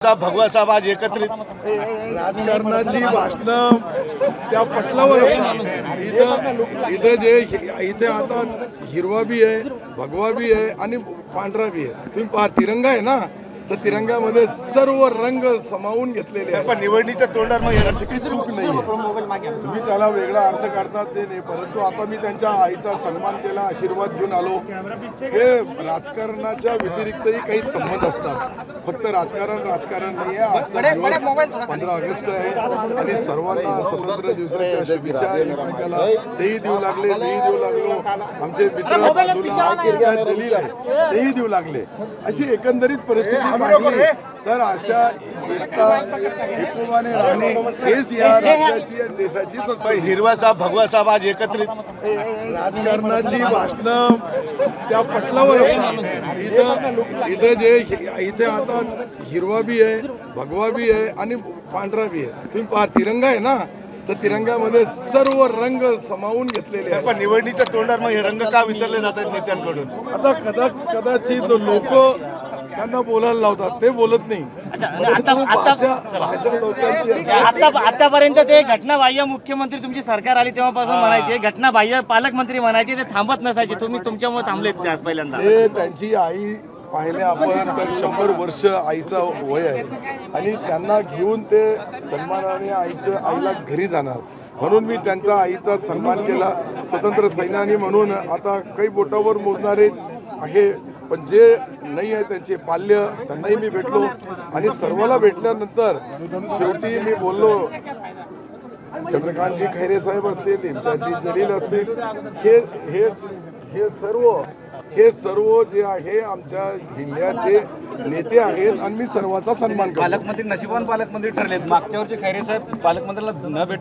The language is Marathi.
भगवा साहेब आज एकत्रित राजकारणाची भाषणं त्या पटलावर असतात. इथं इथं जे इथे आता हिरवा बी आहे भगवा बी आहे आणि पांढरा बी आहे. तुम्ही पहा तिरंगा आहे ना? तर तिरंगामध्ये सर्व रंग समावून घेतलेले आहेत. पण निवडणुकीच्या तोंडावर मग चूक नाही तुम्ही त्याला वेगळा अर्थ काढतात ते नाही परंतु आता मी त्यांच्या आईचा सन्मान केला आशीर्वाद घेऊन आलो. हे राजकारणाच्या व्यतिरिक्तही काही संबंध असतात. फक्त राजकारण राजकारण नाही आहे. आजचा दिवस पंधरा ऑगस्ट आहे आणि सर्वांना स्वतंत्र दिवसाच्या शुभेच्छा एकमेकाला तेही देऊ लागले तेही देऊ लागलो. आमचे मित्र जलील आहे. तेही देऊ लागले. अशी एकंदरीत परिस्थिती तर अशा एकता राहणे हेच या राज्याची आणि देशाची हिरवा साहेब भगवा साहेब आज एकत्रित. राजकारणाची भाषणं त्या पटलावर असतात. इथं इथं जे इथे आता हिरवा बी आहे भगवा बी आहे आणि पांढरा बी आहे. तुम्ही पहा तिरंगा आहे ना? तर तिरंगामध्ये सर्व रंग समावून घेतलेले आहेत. पण निवडणुकीच्या तोंडावर मग हे रंग का विसरले जातात नेत्यांकडून? आता कदा कदाचित लोक त्यांना बोलायला लावतात ते बोलत नाही. आतापर्यंत ते घटनाबाह्य मुख्यमंत्री तुमची सरकार आली तेव्हापासून म्हणायचे घटनाबाह्य पालकमंत्री म्हणायचे ते थांबत नसायचे. तुम्ही तुमच्यामुळे थांबलेत आज पहिल्यांदा? ते त्यांची आई पाहिले आपण तर शंभर वर्ष आईचा वय आहे. आणि त्यांना घेऊन ते सन्मानाने आईचं आईला घरी जाणार. म्हणून मी त्यांचा आईचा सन्मान केला. स्वतंत्र सैन्यानी म्हणून आता काही बोटावर मोजणारेच आहे. पण जे नाही आहे त्यांचे पाल्य त्यांनाही मी भेटलो. आणि सर्वाला भेटल्यानंतर शेवटी मी बोललो चंद्रकांतजी खैरे साहेब असतील इम्तियाजी जलील असतील हे हे हे सर्व हे सर्व जे आहे आमच्या जिल्ह्याचे नेते आहेत आणि मी सर्वांचा सन्मान पालकमंत्री नशिबान पालकमंत्री ठरलेत. मागच्या वर्षी खैरे साहेब पालकमंत्र्याला न भेट